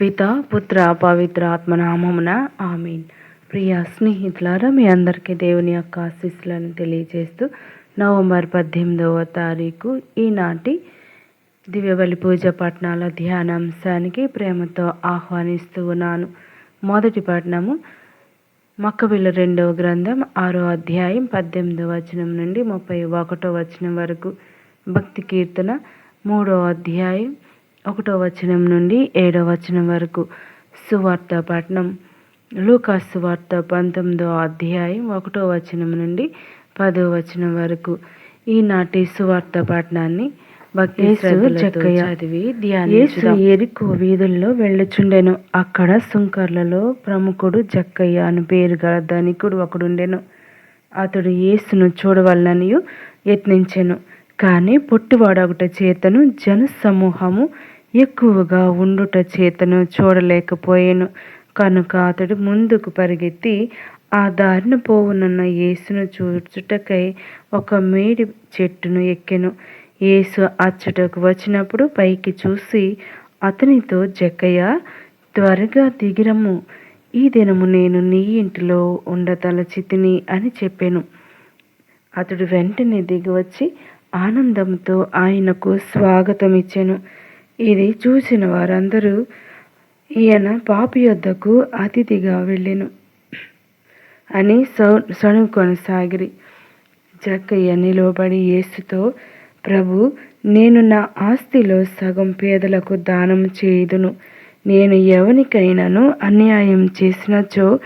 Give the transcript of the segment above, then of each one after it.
పిత పుత్ర పవిత్ర ఆత్మనామమున ఆమీన్. ప్రియ స్నేహితులారా మీ అందరికీ దేవుని యొక్క ఆశీస్సులను తెలియజేస్తూ నవంబర్ పద్దెనిమిదవ తారీఖు ఈనాటి దివ్యబలి పూజ పట్టణాల ధ్యానాంశానికి ప్రేమతో ఆహ్వానిస్తూ ఉన్నాను. మొదటి పట్టణము మక్కబిల్ల రెండవ గ్రంథం ఆరో అధ్యాయం పద్దెనిమిదవ వచనం నుండి ముప్పై ఒకటో వచనం వరకు. భక్తి కీర్తన మూడో అధ్యాయం ఒకటో వచనం నుండి ఏడో వచనం వరకు. సువార్త పట్నం లూకా సువార్త పంతొమ్మిదో అధ్యాయం ఒకటో వచనం నుండి పదో వచనం వరకు. ఈనాటి సువార్త పట్టణాన్ని చదివి యేసు ఎరికో వీధుల్లో వెళ్ళుచుండెను. అక్కడ సుంకర్లలో ప్రముఖుడు జక్కయ్య అని పేరు గల ధనికుడు ఒకడుండెను. అతడు యేసును చూడవలననియు యత్నించెను. కానీ పొట్టివాడొకట చేతను జన సమూహము ఎక్కువగా ఉండుట చేతను చూడలేకపోయాను. కనుక అతడు ముందుకు పరిగెత్తి ఆ దారిన పోవునున్న యేసును చూచుటకై ఒక మేడి చెట్టును ఎక్కెను. యేసు అచ్చటకు వచ్చినప్పుడు పైకి చూసి అతనితో జక్కయ్య త్వరగా దిగిరము ఈ దినము నేను నీ ఇంటిలో ఉండతలచితిని అని చెప్పాను. అతడు వెంటనే దిగివచ్చి ఆనందంతో ఆయనకు స్వాగతం ఇచ్చెను ఇది చూసిన వారందరూ ఈయన పాపి యొద్దకు అతిథిగా వెళ్ళెను. అని సణు కొనసాగిరి. జక్కయ్య నిలబడి యేసుతో ప్రభు నేను నా ఆస్తిలో సగం పేదలకు దానం చేయుదును. నేను ఎవనికైనాను అన్యాయం చేసినచో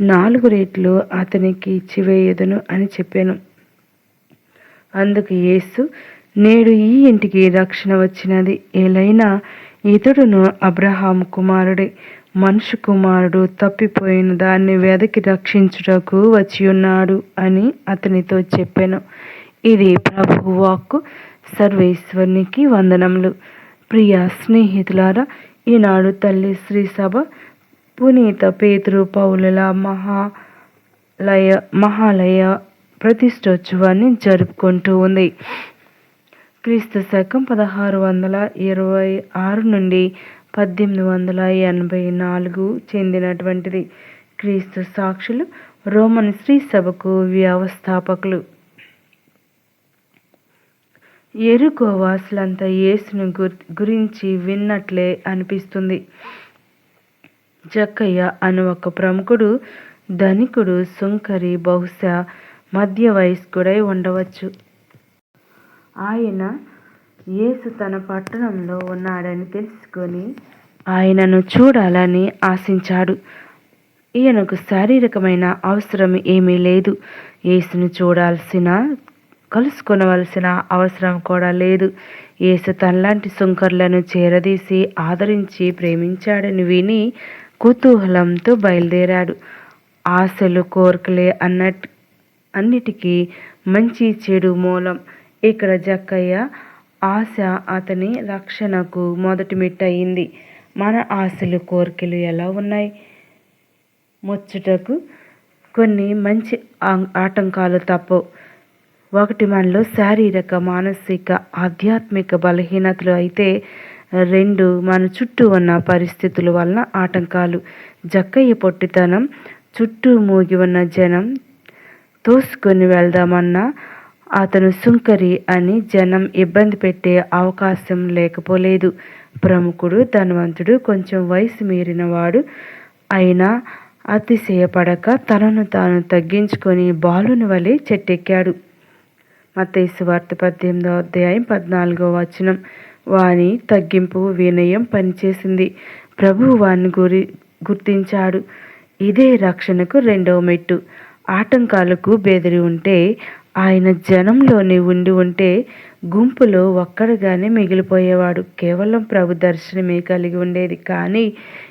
నాలుగు రేట్లు అతనికి ఇచ్చివేయదును అని చెప్పాను. అందుకు యేసు నేడు ఈ ఇంటికి రక్షణ వచ్చినది. ఏలైనా ఇతడును అబ్రహాం కుమారుడే మనుషు కుమారుడు తప్పిపోయిన దాన్ని వెదకి రక్షించుటకు వచ్చి ఉన్నాడు అని అతనితో చెప్పాను. ఇది ప్రభు వాక్కు సర్వేశ్వరునికి వందనములు. ప్రియ స్నేహితులారా ఈనాడు తల్లి శ్రీ సభ పునీత పేతురు పౌలుల మహాలయ మహాలయ ప్రతిష్టోత్సవాన్ని జరుపుకుంటూ ఉంది. క్రీస్తు శకం పదహారు వందల ఇరవై ఆరు నుండి పద్దెనిమిది వందల ఎనభై నాలుగు చెందినటువంటిది. క్రీస్తు సాక్షులు రోమన్ శ్రీ సభకు వ్యవస్థాపకులు. ఎరుకో వాసులంతా యేసును గురించి విన్నట్లే అనిపిస్తుంది. జక్కయ్య అని ఒక ప్రముఖుడు ధనికుడు సుంకరి బహుశా మధ్య వయస్కుడై ఉండవచ్చు. ఆయన యేసు తన పట్టణంలో ఉన్నాడని తెలుసుకొని ఆయనను చూడాలని ఆశించాడు. ఈయనకు శారీరకమైన అవసరం ఏమీ లేదు. యేసును చూడాల్సిన కలుసుకొనవలసిన అవసరం కూడా లేదు. యేసు తనలాంటి సుంకర్లను చేరదీసి ఆదరించి ప్రేమించాడని విని కుతూహలంతో బయలుదేరాడు. ఆశలు కోరికలే అన్నట్టు అన్నిటికీ మంచి చెడు మూలం. ఇక్కడ జక్కయ్య ఆశ అతని రక్షణకు మొదటి మెట్టయింది. మన ఆశలు కోరికలు ఎలా ఉన్నాయి? ముచ్చటకు కొన్ని మంచి ఆటంకాలు తప్పవు ఒకటి మనలో శారీరక మానసిక ఆధ్యాత్మిక బలహీనతలు అయితే రెండు మన చుట్టూ ఉన్న పరిస్థితుల వలన ఆటంకాలు. జక్కయ్య పొట్టితనం చుట్టూ మూగి ఉన్న జనం తోసుకొని వెళ్దామన్నా అతను సుంకరి అని జనం ఇబ్బంది పెట్టే అవకాశం లేకపోలేదు. ప్రముఖుడు ధనవంతుడు కొంచెం వయసు మీరినవాడు అయినా అతిశయపడక తనను తాను తగ్గించుకొని బాలుని వలె చెట్టెక్కాడు. మతేసు వార్త పద్దెనిమిదో అధ్యాయం పద్నాలుగో వచనం. వాని తగ్గింపు వినయం పనిచేసింది. ప్రభు వాని గురి గుర్తించాడు. ఇదే రక్షణకు రెండవ మెట్టు. ఆటంకాలకు బెదిరి ఉంటే ఆయన జనంలోనే ఉండి ఉంటే గుంపులో ఒక్కడుగానే మిగిలిపోయేవాడు. కేవలం ప్రభు దర్శనమే కలిగి ఉండేది. కానీ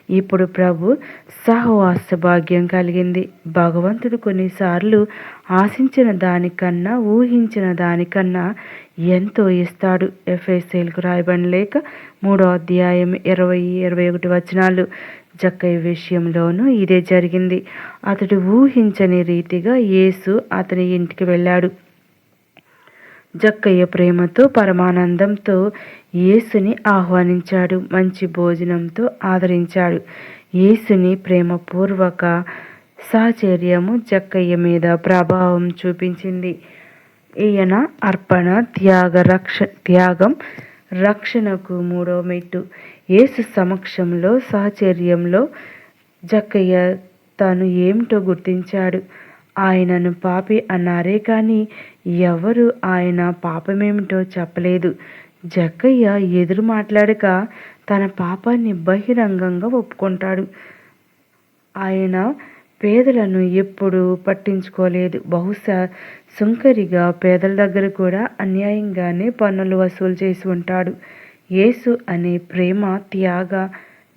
ఇప్పుడు ప్రభు సహవాస భాగ్యం కలిగింది. భగవంతుడు కొన్నిసార్లు ఆశించిన దానికన్నా ఊహించిన దానికన్నా ఎంతో ఇస్తాడు. ఎఫ్ఎస్ఎల్కు రాయబడిన లేక మూడో అధ్యాయం ఇరవై ఇరవై ఒకటి వచనాలు. జక్కయ్య విషయంలోనూ ఇదే జరిగింది. అతడు ఊహించని రీతిగా యేసు అతని ఇంటికి వెళ్ళాడు. జక్కయ్య ప్రేమతో పరమానందంతో యేసుని ఆహ్వానించాడు. మంచి భోజనంతో ఆదరించాడు. యేసుని ప్రేమపూర్వక సాచర్యము జక్కయ్య మీద ప్రభావం చూపించింది. ఈయన అర్పణ త్యాగ రక్ష త్యాగం రక్షణకు మూడో మెట్టు. యేసు సమక్షంలో సహచర్యంలో జక్కయ్య తాను ఏమిటో గుర్తించాడు. ఆయనను పాపి అన్నారే కానీ ఎవరు ఆయన పాపమేమిటో చెప్పలేదు. జక్కయ్య ఎదురు మాట్లాడక తన పాపాన్ని బహిరంగంగా ఒప్పుకుంటాడు. ఆయన పేదలను ఎప్పుడు పట్టించుకోలేదు. బహుశా సుంకరిగా పేదల దగ్గర కూడా అన్యాయంగానే పన్నులు వసూలు చేసి ఉంటాడు. యేసు అనే ప్రేమ త్యాగ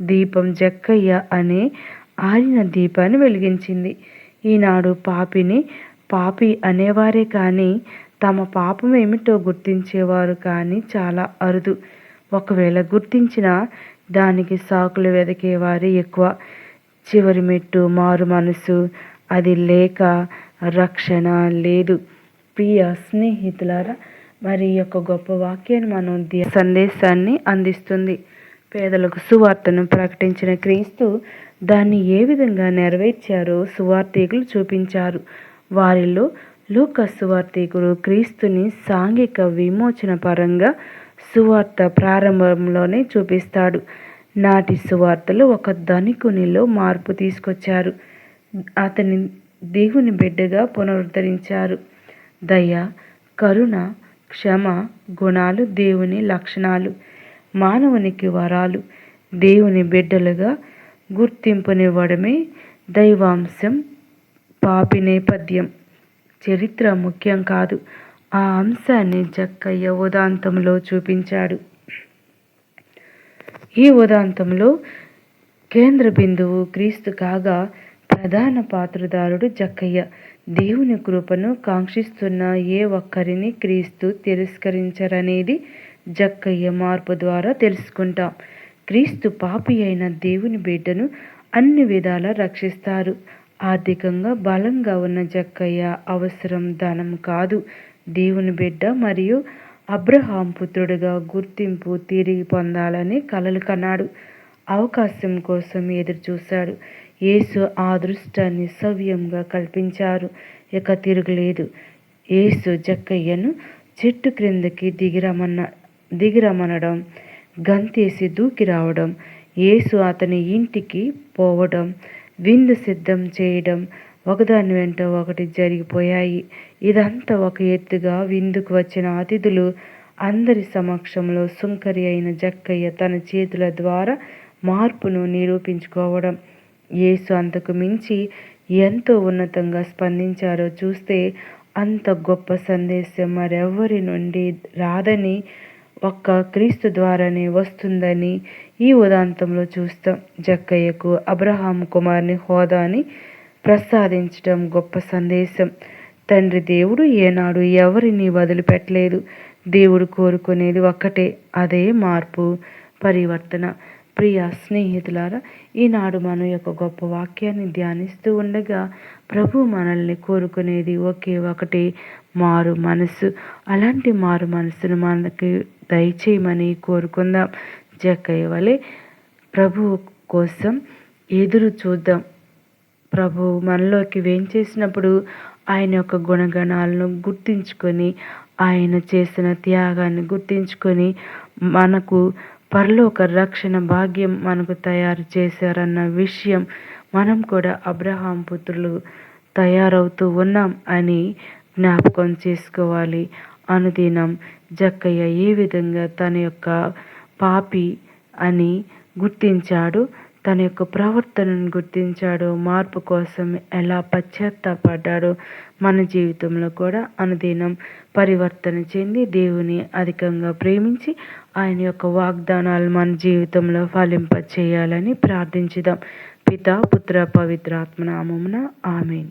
దీపం జక్కయ్య అనే ఆరిన దీపాన్ని వెలిగించింది. ఈనాడు పాపిని పాపి అనేవారే కానీ తమ పాపం ఏమిటో గుర్తించేవారు కానీ చాలా అరుదు. ఒకవేళ గుర్తించినా దానికి సాకులు వెతికేవారే ఎక్కువ. చివరి మెట్టు మారు మనసు అది లేక రక్షణ లేదు. ప్రియ స్నేహితులారా మరి యొక్క గొప్ప వాక్యాన్ని మనం సందేశాన్ని అందిస్తుంది. పేదలకు సువార్తను ప్రకటించిన క్రీస్తు దాన్ని ఏ విధంగా నెరవేర్చారో సువార్థికులు చూపించారు. వారిలో లూక సువార్థికుడు క్రీస్తుని సాంఘిక విమోచన పరంగా సువార్త ప్రారంభంలోనే చూపిస్తాడు. నాటి సువార్తలు ఒక ధనికునిలో మార్పు తీసుకొచ్చారు. అతని దేవుని బిడ్డగా పునరుద్ధరించారు. దయ కరుణ క్షమ గుణాలు దేవుని లక్షణాలు మానవునికి వరాలు. దేవుని బిడ్డలుగా గుర్తింపునివ్వడమే దైవాంశం పాపి నేపథ్యం. చరిత్ర ముఖ్యం కాదు. ఆ అంశాన్ని జక్కయ్య ఉదాంతంలో చూపించాడు. ఈ ఉదాంతంలో కేంద్ర బిందువు క్రీస్తు కాగా ప్రధాన పాత్రదారుడు జక్కయ్య. దేవుని కృపను కాంక్షిస్తున్న ఏ ఒక్కరిని క్రీస్తు తిరస్కరించరనేది జక్కయ్య మార్పు ద్వారా తెలుసుకుంటాం. క్రీస్తు పాపి అయిన దేవుని బిడ్డను అన్ని విధాలా రక్షిస్తారు. ఆర్థికంగా బలంగా ఉన్న జక్కయ్య అవసరం ధనం కాదు. దేవుని బిడ్డ మరియు అబ్రహాం పుత్రుడిగా గుర్తింపు తిరిగి పొందాలని కలలు కన్నాడు. అవకాశం కోసం ఎదురు చూశాడు యేసు ఆ దృష్టాన్ని సవ్యంగా కల్పించారు. ఇక తిరుగులేదు. యేసు జక్కయ్యను చెట్టు క్రిందకి దిగిరమన్న దిగిరమనడం గంతేసి దూకి రావడం యేసు అతని ఇంటికి పోవడం విందు సిద్ధం చేయడం ఒకదాని వెంట ఒకటి జరిగిపోయాయి. ఇదంతా ఒక ఎత్తుగా విందుకు వచ్చిన అతిథులు అందరి సమక్షంలో సుంకరి అయిన జక్కయ్య తన చేతుల ద్వారా మార్పును నిరూపించుకోవడం యేసు అంతకు మించి ఎంతో ఉన్నతంగా స్పందించారో చూస్తే అంత గొప్ప సందేశం మరెవరి నుండి రాదని ఒక్క క్రీస్తు ద్వారానే వస్తుందని ఈ ఉదాంతంలో చూస్తాం. జక్కయ్యకు అబ్రహాం కుమార్ని హోదాని ప్రసాదించడం గొప్ప సందేశం. తండ్రి దేవుడు ఏనాడు ఎవరిని వదిలిపెట్టలేదు. దేవుడు కోరుకునేది ఒక్కటే అదే మార్పు పరివర్తన. ప్రియ స్నేహితులారా ఈనాడు మన యొక్క గొప్ప వాక్యాన్ని ధ్యానిస్తూ ఉండగా ప్రభు మనల్ని కోరుకునేది ఒకే ఒకటి మారు మనసు. అలాంటి మారు మనసును మనకి దయచేయమని కోరుకుందాం. జక్కయ్య వలె ప్రభు కోసం ఎదురు చూద్దాం. ప్రభు మనలోకి వేంచేసినప్పుడు ఆయన యొక్క గుణగణాలను గుర్తించుకొని ఆయన చేసిన త్యాగాన్ని గుర్తించుకొని మనకు పరలోక రక్షణ భాగ్యం మనకు తయారు చేశారన్న విషయం మనం కూడా అబ్రహాం పుత్రులు తయారవుతూ ఉన్నాం అని జ్ఞాపకం చేసుకోవాలి. అనుదినం జక్కయ్య ఏ విధంగా తన యొక్క పాపి అని గుర్తించాడు. తన యొక్క ప్రవర్తనను గుర్తించాడో. మార్పు కోసం ఎలా పశ్చాత్తాపడ్డాడు మన జీవితంలో కూడా అనుదినం పరివర్తన చెంది దేవుని అధికంగా ప్రేమించి ఆయన యొక్క వాగ్దానాలు మన జీవితంలో ఫలింప చేయాలని ప్రార్థించుదాం. పిత పుత్ర పవిత్రాత్మ నామమున ఆమెన్.